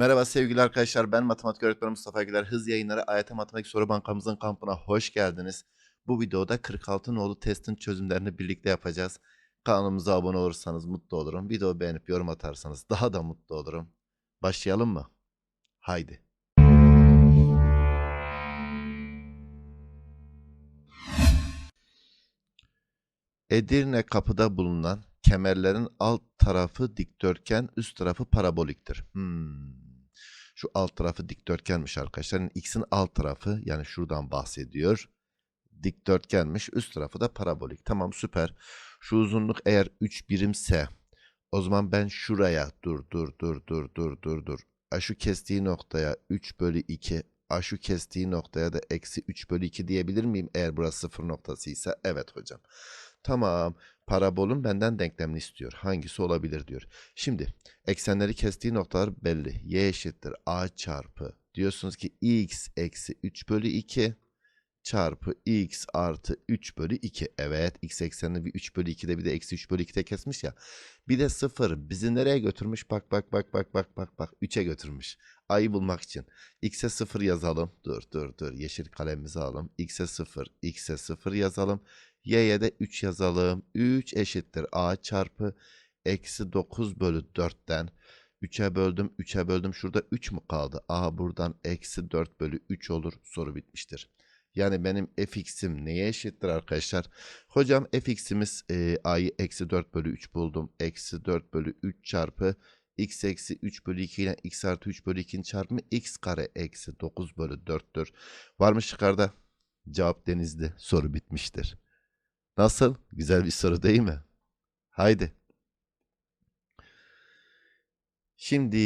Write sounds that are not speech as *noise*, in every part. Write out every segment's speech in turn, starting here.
Merhaba sevgili arkadaşlar ben matematik öğretmeni Mustafa Güler. Hız yayınları AYT Matematik Soru Bankamızın kampına hoş geldiniz. Bu videoda 46 nolu testin çözümlerini birlikte yapacağız. Kanalımıza abone olursanız mutlu olurum. Video beğenip yorum atarsanız daha da mutlu olurum. Başlayalım mı? Haydi. Edirne kapıda bulunan kemerlerin alt tarafı dikdörtgen, üst tarafı paraboliktir. Hmm. Şu alt tarafı dikdörtgenmiş arkadaşlar. Yani X'in alt tarafı yani şuradan bahsediyor. Dikdörtgenmiş. Üst tarafı da parabolik. Tamam süper. Şu uzunluk eğer 3 birimse o zaman ben şuraya dur dur dur dur dur dur dur. A şu kestiği noktaya 3 bölü 2. A şu kestiği noktaya da eksi 3 bölü 2 diyebilir miyim? Eğer burası sıfır noktasıysa evet hocam. Tamam. Parabolün benden denklemini istiyor. Hangisi olabilir diyor. Şimdi eksenleri kestiği noktalar belli. Y eşittir A çarpı. Diyorsunuz ki x eksi 3 bölü 2 çarpı x artı 3 bölü 2. Evet x eksenini bir 3 bölü 2'de bir de eksi 3 bölü 2'de kesmiş ya. Bir de 0 bizi nereye götürmüş? Bak bak bak bak bak bak bak 3'e götürmüş. A'yı bulmak için. X'e 0 yazalım. Dur dur dur yeşil kalemimizi alalım. X'e 0, X'e 0 yazalım. Y'ye de 3 yazalım. 3 eşittir A çarpı eksi 9 bölü 4'ten 3'e böldüm 3'e böldüm. Şurada 3 mü kaldı? A buradan eksi 4 bölü 3 olur. Soru bitmiştir. Yani benim fx'im neye eşittir arkadaşlar? Hocam fx'imiz e, a'yı eksi 4 bölü 3 buldum. Eksi 4 bölü 3 çarpı x eksi 3 bölü 2 ile x artı 3 bölü 2'nin çarpımı x kare eksi 9 bölü 4'tür. Var mı şıklarda? Cevap denizde. Soru bitmiştir. Nasıl? Güzel bir soru değil mi? Haydi. Şimdi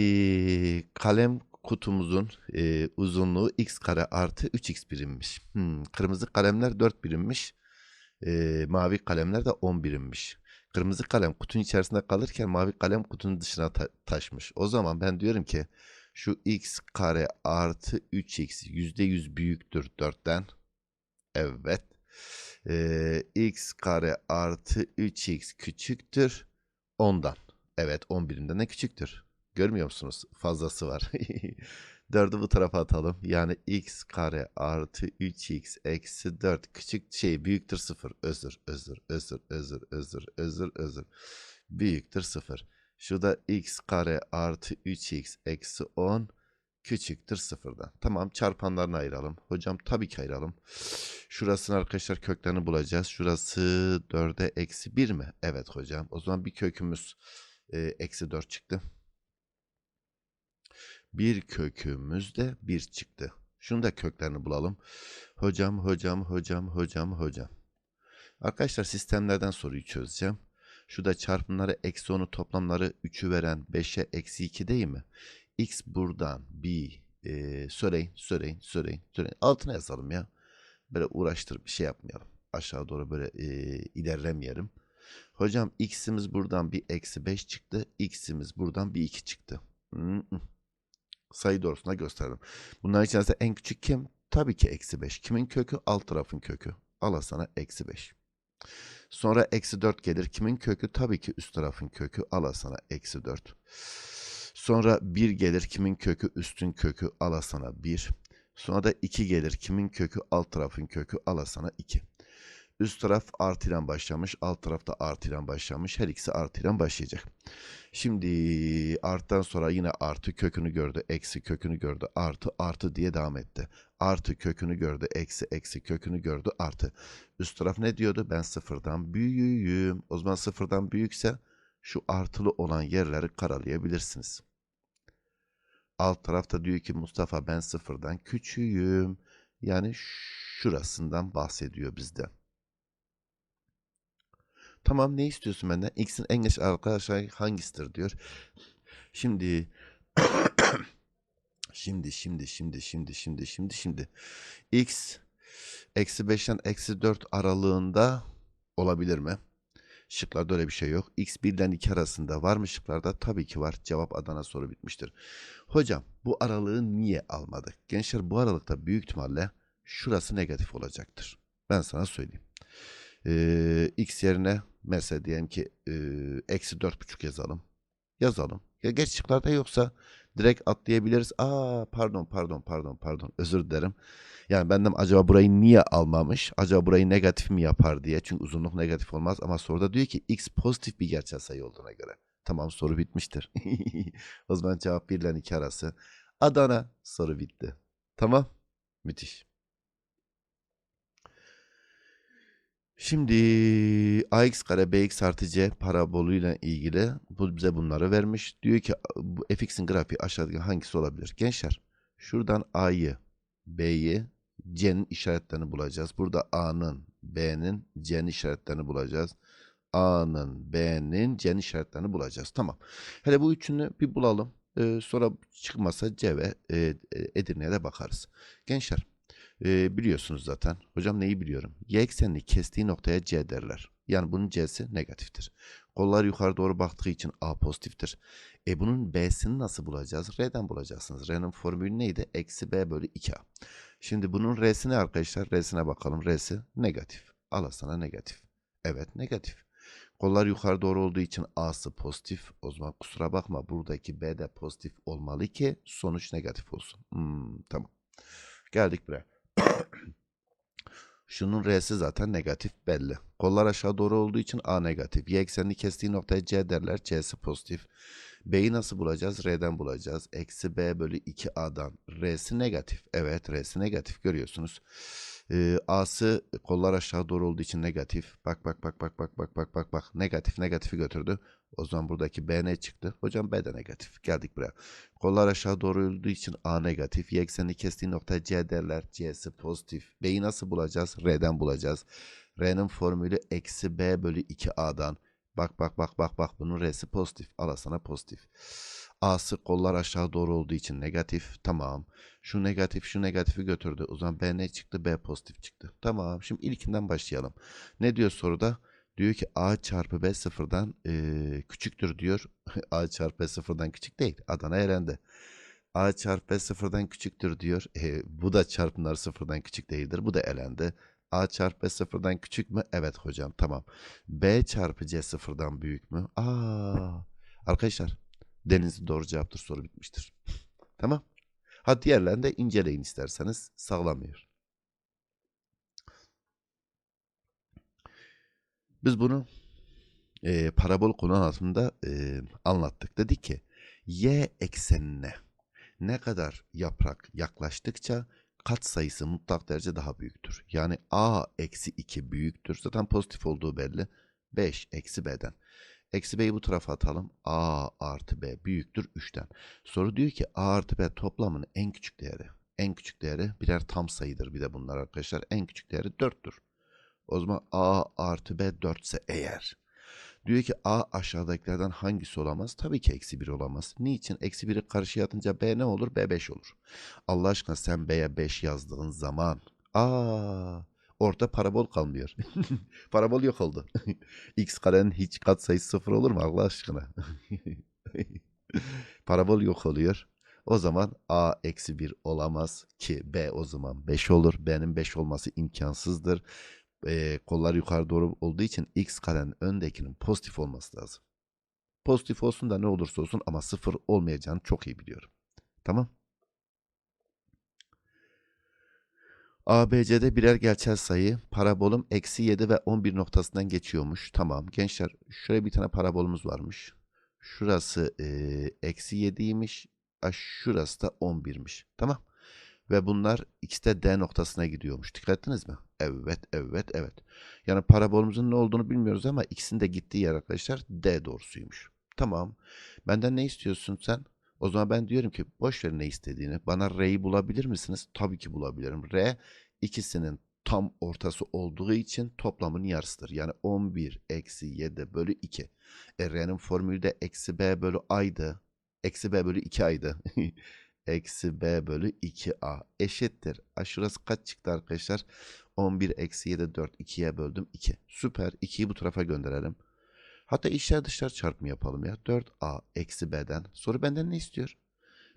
kalem kutumuzun e, uzunluğu x kare artı 3x birimmiş. Hmm, kırmızı kalemler 4 birimmiş. E, mavi kalemler de 10 birimmiş. Kırmızı kalem kutunun içerisinde kalırken mavi kalem kutunun dışına ta- taşmış. O zaman ben diyorum ki şu x kare artı 3x %100 büyüktür 4'ten. Evet. Ee, x kare artı 3x küçüktür 10'dan. Evet 11'inden de küçüktür. Görmüyor musunuz? Fazlası var. *laughs* 4'ü bu tarafa atalım. Yani x kare artı 3x eksi 4 küçük şey büyüktür 0. Özür, özür, özür, özür, özür, özür, özür. Büyüktür 0. Şurada x kare artı 3x eksi 10 küçüktür sıfırdan. Tamam çarpanlarını ayıralım. Hocam tabii ki ayıralım. Şurasının arkadaşlar köklerini bulacağız. Şurası 4'e eksi 1 mi? Evet hocam. O zaman bir kökümüz e, eksi 4 çıktı. Bir kökümüz de 1 çıktı. Şunu da köklerini bulalım. Hocam, hocam, hocam, hocam, hocam. Arkadaşlar sistemlerden soruyu çözeceğim. Şurada çarpımları eksi 10'u toplamları 3'ü veren 5'e eksi 2 değil mi? X buradan bir e, söyleyin, söyleyin, söyleyin, söyleyin. Altına yazalım ya. Böyle uğraştırıp bir şey yapmayalım. Aşağı doğru böyle e, ilerlemeyelim. Hocam x'imiz buradan bir eksi 5 çıktı. X'imiz buradan bir 2 çıktı. Hı -hı. Sayı doğrusuna gösterdim. Bunların içerisinde en küçük kim? Tabii ki eksi 5. Kimin kökü? Alt tarafın kökü. Al sana eksi 5. Sonra eksi 4 gelir. Kimin kökü? Tabii ki üst tarafın kökü. Al sana eksi 4. Sonra 1 gelir. Kimin kökü? Üstün kökü. Al sana 1. Sonra da 2 gelir. Kimin kökü? Alt tarafın kökü. Al sana 2. Üst taraf artı ile başlamış. Alt tarafta artı ile başlamış. Her ikisi artı ile başlayacak. Şimdi arttan sonra yine artı kökünü gördü. Eksi kökünü gördü. Artı artı diye devam etti. Artı kökünü gördü. Eksi eksi kökünü gördü. Artı. Üst taraf ne diyordu? Ben sıfırdan büyüğüm. O zaman sıfırdan büyükse şu artılı olan yerleri karalayabilirsiniz. Alt tarafta diyor ki Mustafa ben sıfırdan küçüğüm. Yani şurasından bahsediyor bizden. Tamam ne istiyorsun benden? X'in en geç arkadaşlar hangisidir diyor. Şimdi *coughs* şimdi şimdi şimdi şimdi şimdi şimdi şimdi X eksi 5'ten eksi 4 aralığında olabilir mi? Şıklarda öyle bir şey yok. X 1'den 2 arasında var mı şıklarda? Tabii ki var. Cevap Adana soru bitmiştir. Hocam bu aralığı niye almadık? Gençler bu aralıkta büyük ihtimalle şurası negatif olacaktır. Ben sana söyleyeyim. Ee, X yerine mesela diyelim ki eksi 4,5 yazalım. Yazalım. Ya geç şıklarda yoksa Direkt atlayabiliriz. Aa pardon pardon pardon pardon özür dilerim. Yani benden acaba burayı niye almamış? Acaba burayı negatif mi yapar diye. Çünkü uzunluk negatif olmaz ama soruda diyor ki x pozitif bir gerçel sayı olduğuna göre. Tamam soru bitmiştir. *laughs* o zaman cevap 1 ile 2 arası. Adana soru bitti. Tamam. Müthiş. Şimdi ax kare bx artı c parabolüyle ilgili bu bize bunları vermiş. Diyor ki bu fx'in grafiği aşağıdaki hangisi olabilir? Gençler şuradan a'yı b'yi c'nin işaretlerini bulacağız. Burada a'nın b'nin c'nin işaretlerini bulacağız. A'nın, B'nin, C'nin işaretlerini bulacağız. Tamam. Hele bu üçünü bir bulalım. Ee, sonra çıkmasa C ve e, Edirne'ye de bakarız. Gençler e, biliyorsunuz zaten. Hocam neyi biliyorum? Y eksenini kestiği noktaya C derler. Yani bunun C'si negatiftir. Kollar yukarı doğru baktığı için A pozitiftir. E bunun B'sini nasıl bulacağız? R'den bulacaksınız. R'nin formülü neydi? Eksi B bölü 2A. Şimdi bunun R'si ne arkadaşlar? R'sine bakalım. R'si negatif. Al sana negatif. Evet negatif. Kollar yukarı doğru olduğu için A'sı pozitif. O zaman kusura bakma buradaki B de pozitif olmalı ki sonuç negatif olsun. Hmm, tamam. Geldik buraya. *coughs* Şunun R'si zaten negatif belli. Kollar aşağı doğru olduğu için A negatif. Y eksenini kestiği noktaya C derler. C'si pozitif. B'yi nasıl bulacağız? R'den bulacağız. Eksi B bölü 2A'dan. R'si negatif. Evet R'si negatif görüyorsunuz. Ee, A'sı kollar aşağı doğru olduğu için negatif. Bak bak bak bak bak bak bak bak bak. Negatif negatifi götürdü. O zaman buradaki B ne çıktı? Hocam B de negatif. Geldik buraya. Kollar aşağı doğru olduğu için A negatif. Y eksenini kestiği nokta C derler. C'si pozitif. B'yi nasıl bulacağız? R'den bulacağız. R'nin formülü eksi B bölü 2A'dan. Bak bak bak bak bak bunun R'si pozitif. Al sana pozitif. A'sı kollar aşağı doğru olduğu için negatif. Tamam. Şu negatif şu negatifi götürdü. O zaman B ne çıktı? B pozitif çıktı. Tamam. Şimdi ilkinden başlayalım. Ne diyor soruda? Diyor ki A çarpı B sıfırdan e, küçüktür diyor. *laughs* A çarpı B sıfırdan küçük değil. Adana elendi. A çarpı B sıfırdan küçüktür diyor. E, bu da çarpımlar sıfırdan küçük değildir. Bu da elendi. A çarpı sıfırdan küçük mü? Evet hocam tamam. B çarpı C sıfırdan büyük mü? Aa, arkadaşlar Denizli doğru cevaptır soru bitmiştir. *laughs* tamam. Ha diğerlerini de inceleyin isterseniz sağlamıyor. Biz bunu e, parabol konu altında e, anlattık. Dedik ki y eksenine ne kadar yaprak yaklaştıkça kat sayısı mutlak derece daha büyüktür. Yani a eksi 2 büyüktür. Zaten pozitif olduğu belli. 5 eksi b'den. Eksi b'yi bu tarafa atalım. a artı b büyüktür 3'ten. Soru diyor ki a artı b toplamının en küçük değeri. En küçük değeri birer tam sayıdır bir de bunlar arkadaşlar. En küçük değeri 4'tür. O zaman a artı b 4 ise eğer. Diyor ki a aşağıdakilerden hangisi olamaz? Tabii ki eksi 1 olamaz. Niçin? Eksi 1'i karşıya atınca b ne olur? b 5 olur. Allah aşkına sen b'ye 5 yazdığın zaman a orta parabol kalmıyor. *laughs* parabol yok oldu. *laughs* x karenin hiç katsayısı sıfır olur mu Allah aşkına? *laughs* parabol yok oluyor. O zaman a eksi 1 olamaz ki b o zaman 5 olur. b'nin 5 olması imkansızdır e, kollar yukarı doğru olduğu için x karenin öndekinin pozitif olması lazım. Pozitif olsun da ne olursa olsun ama sıfır olmayacağını çok iyi biliyorum. Tamam. ABC'de birer gerçel sayı parabolum eksi 7 ve 11 noktasından geçiyormuş. Tamam gençler şuraya bir tane parabolumuz varmış. Şurası eksi 7'ymiş. Şurası da 11'miş. Tamam. Ve bunlar ikisi de D noktasına gidiyormuş. Dikkat ettiniz mi? Evet, evet, evet. Yani parabolümüzün ne olduğunu bilmiyoruz ama ikisinin de gittiği yer arkadaşlar D doğrusuymuş. Tamam. Benden ne istiyorsun sen? O zaman ben diyorum ki boş ver ne istediğini. Bana R'yi bulabilir misiniz? Tabii ki bulabilirim. R ikisinin tam ortası olduğu için toplamın yarısıdır. Yani 11 eksi 7 bölü 2. E, R'nin formülü de eksi B bölü A'ydı. Eksi B bölü 2 A'ydı. *laughs* eksi b bölü 2a eşittir. A şurası kaç çıktı arkadaşlar? 11 eksi 7 4 2'ye böldüm 2. Süper 2'yi bu tarafa gönderelim. Hatta içler dışlar çarpımı yapalım ya. 4a eksi b'den. Soru benden ne istiyor?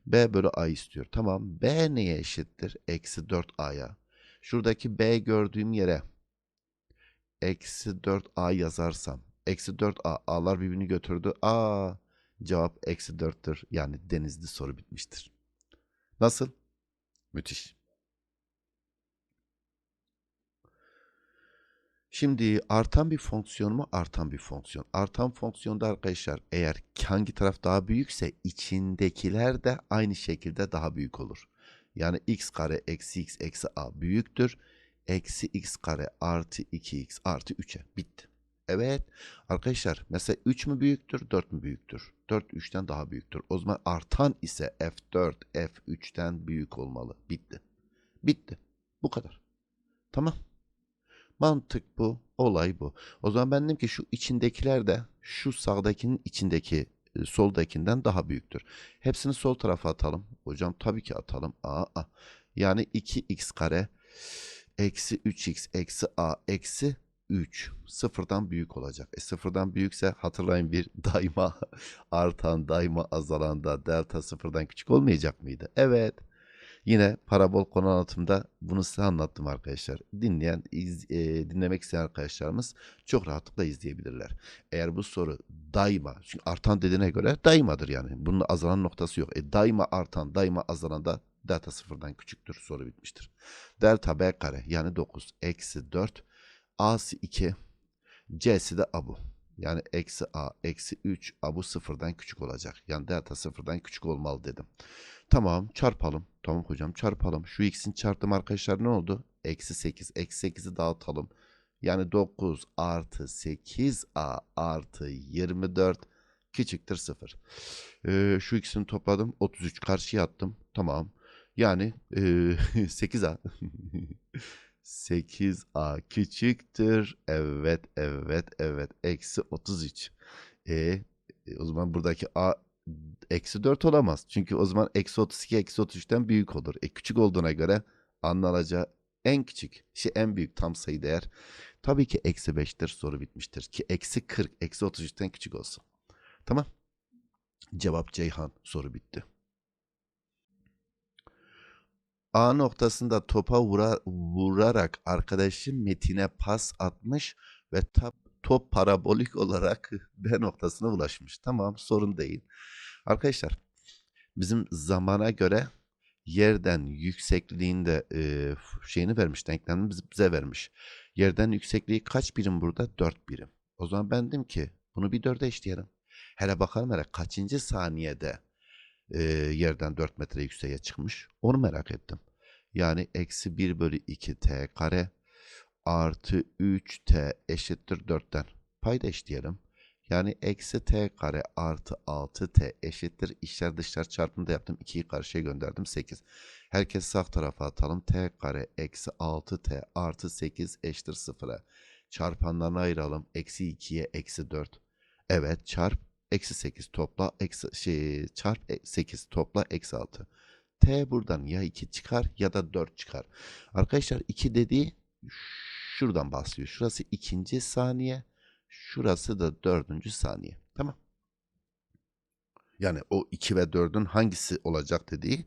b bölü a istiyor. Tamam b neye eşittir? Eksi 4a'ya. Şuradaki b gördüğüm yere eksi 4a yazarsam. Eksi 4a a'lar birbirini götürdü. a Cevap eksi 4'tür. Yani denizli soru bitmiştir. Nasıl? Müthiş. Şimdi artan bir fonksiyon mu? Artan bir fonksiyon. Artan fonksiyonda arkadaşlar eğer hangi taraf daha büyükse içindekiler de aynı şekilde daha büyük olur. Yani x kare eksi x eksi a büyüktür. Eksi x kare artı 2x artı 3'e. Bitti. Evet arkadaşlar mesela 3 mü büyüktür 4 mü büyüktür? 4 3'ten daha büyüktür. O zaman artan ise f4 f3'ten büyük olmalı. Bitti. Bitti. Bu kadar. Tamam. Mantık bu. Olay bu. O zaman ben dedim ki şu içindekiler de şu sağdakinin içindeki e, soldakinden daha büyüktür. Hepsini sol tarafa atalım. Hocam tabii ki atalım. Aa, aa. Yani 2x kare eksi 3x eksi a eksi 3 sıfırdan büyük olacak. E sıfırdan büyükse hatırlayın bir *laughs* daima artan daima azalan da delta sıfırdan küçük olmayacak mıydı? Evet. Yine parabol konu anlatımda bunu size anlattım arkadaşlar. Dinleyen, iz, e, dinlemek isteyen arkadaşlarımız çok rahatlıkla izleyebilirler. Eğer bu soru daima, çünkü artan dediğine göre daimadır yani. Bunun azalan noktası yok. E, daima artan, daima azalan da delta sıfırdan küçüktür. Soru bitmiştir. Delta b kare yani 9 eksi 4 a'sı 2 c'si de a bu. Yani eksi a eksi 3 a bu sıfırdan küçük olacak. Yani delta sıfırdan küçük olmalı dedim. Tamam çarpalım. Tamam hocam çarpalım. Şu x'in çarptım arkadaşlar ne oldu? Eksi 8. Eksi 8'i dağıtalım. Yani 9 artı 8a artı 24 küçüktür 0. Ee, şu ikisini topladım. 33 karşıya attım. Tamam. Yani *laughs* e, 8a. *laughs* 8a küçüktür. Evet, evet, evet. Eksi 33. E, e, o zaman buradaki a eksi 4 olamaz. Çünkü o zaman eksi 32 eksi 33'ten büyük olur. E küçük olduğuna göre anlanacağı en küçük, şey en büyük tam sayı değer tabii ki eksi 5'tir. Soru bitmiştir. Ki eksi 40 eksi 33'ten küçük olsun. Tamam. Cevap Ceyhan. Soru bitti. A noktasında topa vura, vurarak arkadaşı Metin'e pas atmış ve top, top parabolik olarak *laughs* B noktasına ulaşmış. Tamam sorun değil. Arkadaşlar bizim zamana göre yerden yüksekliğinde e, şeyini vermiş denklemini bize vermiş. Yerden yüksekliği kaç birim burada? 4 birim. O zaman ben dedim ki bunu bir 4'e eşleyelim. Hele bakalım hele kaçıncı saniyede e, yerden 4 metre yükseğe çıkmış. Onu merak ettim. Yani eksi 1 bölü 2 t kare artı 3t eşittir 4'ten. Payda eşleyelim. Yani eksi t kare artı 6t eşittir. İşler dışlar çarpımında yaptım. 2'yi karşıya gönderdim. 8. Herkes sağ tarafa atalım. t kare eksi 6t artı 8 eşittir 0'a. Çarpanlarını ayıralım. Eksi 2'ye eksi 4. Evet çarp eksi 8 topla eksi şey çarp 8 topla eksi 6. T buradan ya 2 çıkar ya da 4 çıkar. Arkadaşlar 2 dediği şuradan başlıyor. Şurası ikinci saniye. Şurası da dördüncü saniye. Tamam. Yani o 2 ve 4'ün hangisi olacak dediği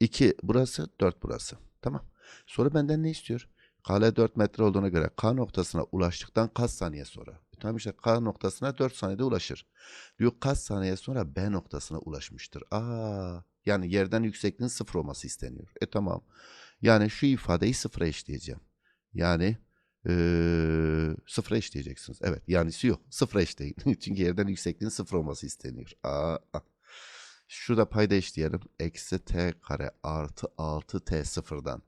2 burası 4 burası. Tamam. Soru benden ne istiyor? Kale 4 metre olduğuna göre K noktasına ulaştıktan kaç saniye sonra? Tamam işte K noktasına 4 saniyede ulaşır. Diyor kaç saniye sonra B noktasına ulaşmıştır. Aa, yani yerden yüksekliğin sıfır olması isteniyor. E tamam. Yani şu ifadeyi sıfıra eşleyeceğim. Yani ee, sıfıra eşleyeceksiniz. Evet yanisi yok. Sıfıra eşleyin. *laughs* Çünkü yerden yüksekliğin sıfır olması isteniyor. Aa, aa. Şurada payda eşleyelim. Eksi t kare artı 6 t sıfırdan.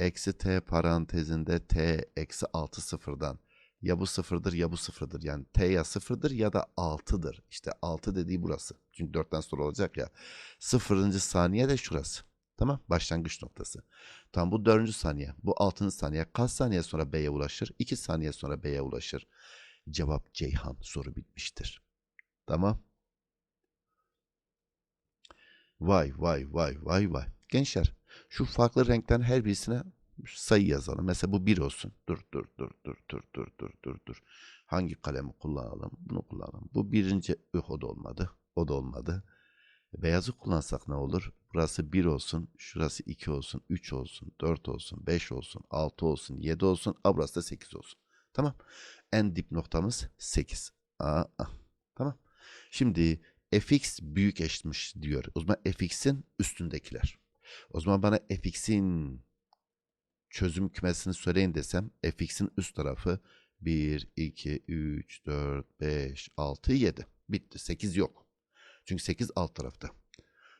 Eksi t parantezinde t eksi 6 sıfırdan. Ya bu sıfırdır ya bu sıfırdır. Yani t ya sıfırdır ya da 6'dır. İşte 6 dediği burası. Çünkü 4'ten sonra olacak ya. Sıfırıncı saniye de şurası. Tamam başlangıç noktası. Tam bu dördüncü saniye. Bu altıncı saniye. Kaç saniye sonra B'ye ulaşır? 2 saniye sonra B'ye ulaşır. Cevap Ceyhan. Soru bitmiştir. Tamam. Vay vay vay vay vay. Gençler şu farklı renkten her birisine sayı yazalım. Mesela bu 1 olsun. Dur dur dur dur dur dur dur dur dur. Hangi kalemi kullanalım? Bunu kullanalım. Bu birinci Üh, o da olmadı. O da olmadı. Beyazı kullansak ne olur? Burası 1 olsun, şurası 2 olsun, 3 olsun, 4 olsun, 5 olsun, 6 olsun, 7 olsun, a burası da 8 olsun. Tamam. En dip noktamız 8. Aa, aa. Tamam. Şimdi fx büyük eşitmiş diyor. O zaman fx'in üstündekiler. O zaman bana fx'in çözüm kümesini söyleyin desem fx'in üst tarafı 1, 2, 3, 4, 5, 6, 7. Bitti. 8 yok. Çünkü 8 alt tarafta.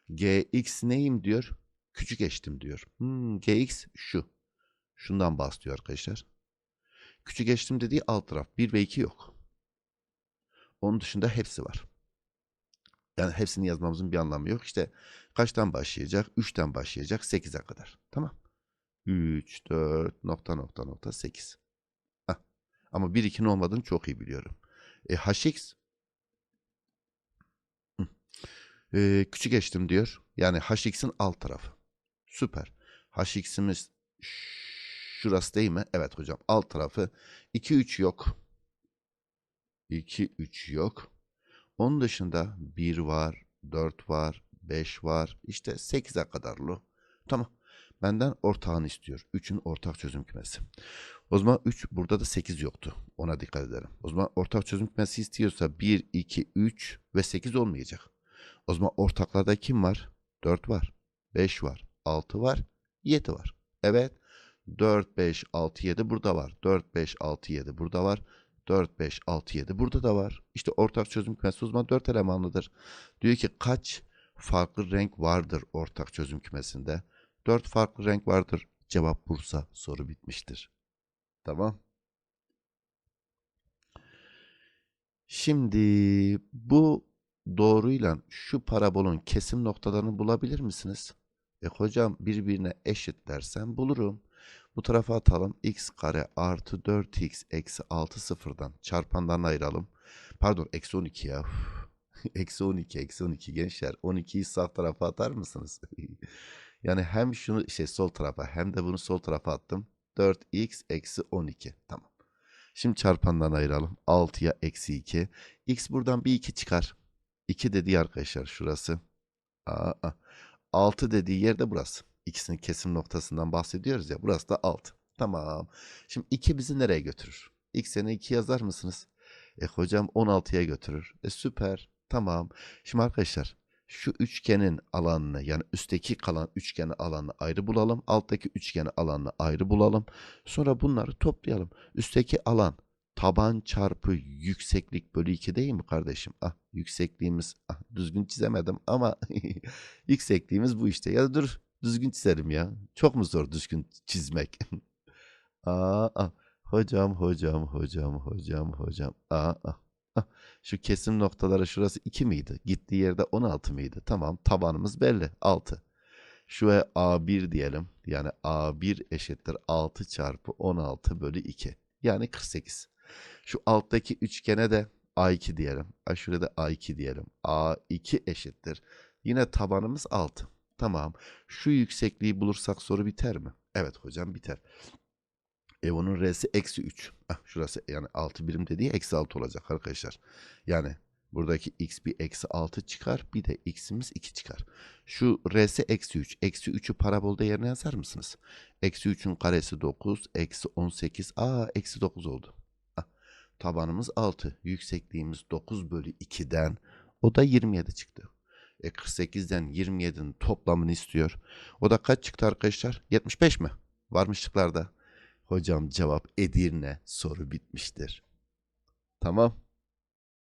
gx neyim diyor? Küçük eşitim diyor. Hmm, gx şu. Şundan bahsediyor arkadaşlar. Küçük eşitim dediği alt taraf. 1 ve 2 yok. Onun dışında hepsi var. Yani hepsini yazmamızın bir anlamı yok. İşte kaçtan başlayacak? 3'ten başlayacak 8'e kadar. Tamam. 3, 4, nokta nokta nokta 8. Hah. Ama 1, 2'nin olmadığını çok iyi biliyorum. E, hx. E, küçük eşitim diyor. Yani hx'in alt tarafı. Süper. hx'imiz şurası değil mi? Evet hocam. Alt tarafı 2, 3 yok. 2, 3 yok. Onun dışında 1 var, 4 var, 5 var. İşte 8'e kadar lo. Tamam. Benden ortağını istiyor. 3'ün ortak çözüm kümesi. O zaman 3 burada da 8 yoktu. Ona dikkat edelim. O zaman ortak çözüm kümesi istiyorsa 1, 2, 3 ve 8 olmayacak. O zaman ortaklarda kim var? 4 var. 5 var. 6 var. 7 var. Evet. 4, 5, 6, 7 burada var. 4, 5, 6, 7 burada var. 4, 5, 6, 7 burada da var. İşte ortak çözüm kümesi o zaman 4 elemanlıdır. Diyor ki kaç farklı renk vardır ortak çözüm kümesinde? 4 farklı renk vardır. Cevap Bursa. Soru bitmiştir. Tamam. Şimdi bu doğruyla şu parabolun kesim noktalarını bulabilir misiniz? E hocam birbirine eşit dersen bulurum. Bu tarafa atalım. x kare artı 4x eksi 6 sıfırdan çarpandan ayıralım. Pardon eksi 12 ya. *laughs* eksi 12 eksi 12 gençler. 12'yi sağ tarafa atar mısınız? *laughs* yani hem şunu şey sol tarafa hem de bunu sol tarafa attım. 4x eksi 12. Tamam. Şimdi çarpandan ayıralım. 6'ya eksi 2. x buradan bir 2 çıkar. 2 dediği arkadaşlar şurası. Aa, 6 dediği yerde burası. İkisinin kesim noktasından bahsediyoruz ya. Burası da 6. Tamam. Şimdi 2 bizi nereye götürür? X'e 2 yazar mısınız? E hocam 16'ya götürür. E süper. Tamam. Şimdi arkadaşlar şu üçgenin alanını yani üstteki kalan üçgeni alanını ayrı bulalım. Alttaki üçgeni alanını ayrı bulalım. Sonra bunları toplayalım. Üstteki alan taban çarpı yükseklik bölü 2 değil mi kardeşim? Ah yüksekliğimiz ah, düzgün çizemedim ama *laughs* yüksekliğimiz bu işte. Ya dur düzgün çizerim ya. Çok mu zor düzgün çizmek? *laughs* aa, aa, hocam hocam hocam hocam hocam. Aa, aa. *laughs* Şu kesim noktaları şurası 2 miydi? Gittiği yerde 16 mıydı? Tamam tabanımız belli 6. Şuraya A1 diyelim. Yani A1 eşittir 6 çarpı 16 bölü 2. Yani 48. Şu alttaki üçgene de A2 diyelim. A şuraya da A2 diyelim. A2 eşittir. Yine tabanımız 6. Tamam. Şu yüksekliği bulursak soru biter mi? Evet hocam biter. E onun R'si eksi 3. Ah, şurası yani 6 birim dediği eksi 6 olacak arkadaşlar. Yani buradaki x bir eksi 6 çıkar. Bir de x'imiz 2 çıkar. Şu R'si eksi 3. Eksi 3'ü parabolda yerine yazar mısınız? Eksi 3'ün karesi 9. Eksi 18. Aa eksi 9 oldu. Ah, tabanımız 6. Yüksekliğimiz 9 bölü 2'den. O da 27 çıktı. E 48'den 27'nin toplamını istiyor. O da kaç çıktı arkadaşlar? 75 mi? Varmışlıklarda. Hocam cevap Edirne soru bitmiştir. Tamam.